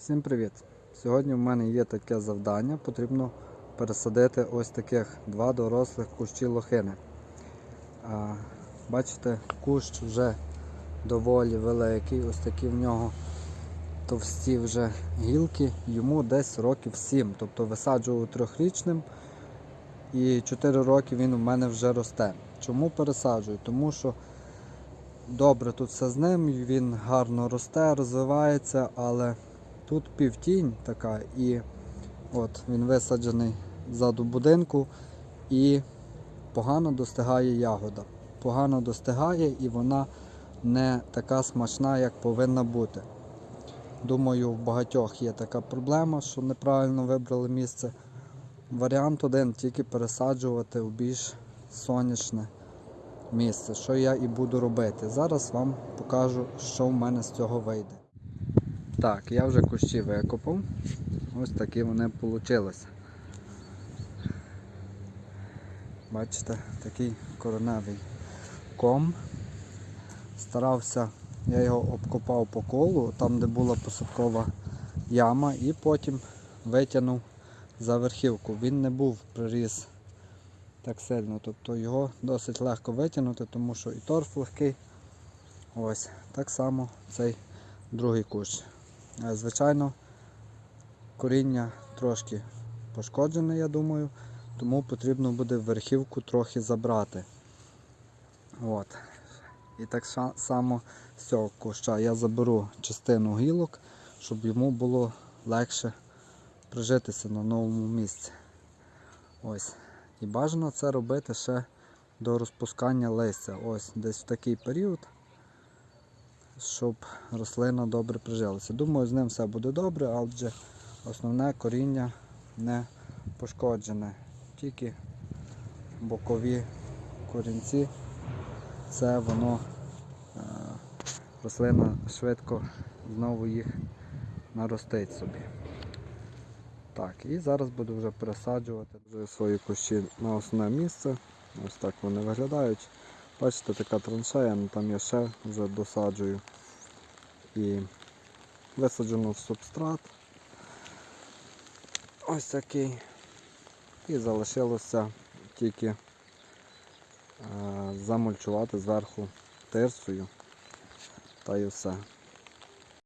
Всім привіт! Сьогодні в мене є таке завдання. Потрібно пересадити ось таких два дорослих кущі лохини. Бачите, кущ вже доволі великий, ось такі в нього товсті вже гілки, йому десь років 7. Тобто висаджував трьохрічним і 4 роки він у мене вже росте. Чому пересаджую? Тому що добре тут все з ним, він гарно росте, розвивається, але тут півтінь така, і от він висаджений ззаду будинку і погано достигає ягода. Погано достигає і вона не така смачна, як повинна бути. Думаю, в багатьох є така проблема, що неправильно вибрали місце. Варіант один тільки пересаджувати в більш сонячне місце, що я і буду робити. Зараз вам покажу, що в мене з цього вийде. Так, я вже кущі викопав. Ось такі вони вийшли. Бачите, такий короневий ком. Старався, я його обкопав по колу, там де була посадкова яма, і потім витягнув за верхівку. Він не був приріс так сильно, тобто його досить легко витягнути, тому що і торф легкий. Ось, так само цей другий кущ. Е, Звичайно, коріння трошки пошкоджене, я думаю, тому потрібно буде верхівку трохи забрати. От. І так само з цього куща я заберу частину гілок, щоб йому було легше прижитися на новому місці. Ось. І бажано це робити ще до розпускання листя. Ось десь в такий період щоб рослина добре прижилася. Думаю, з ним все буде добре, адже основне коріння не пошкоджене. Тільки бокові корінці, це воно е, рослина швидко знову їх наростить собі. Так, і зараз буду вже пересаджувати свої кущі на основне місце. Ось так вони виглядають. Бачите, така траншея, але там я ще вже досаджую. І висаджено в субстрат. Ось такий. І залишилося тільки е, замульчувати зверху тирсою. Та й все.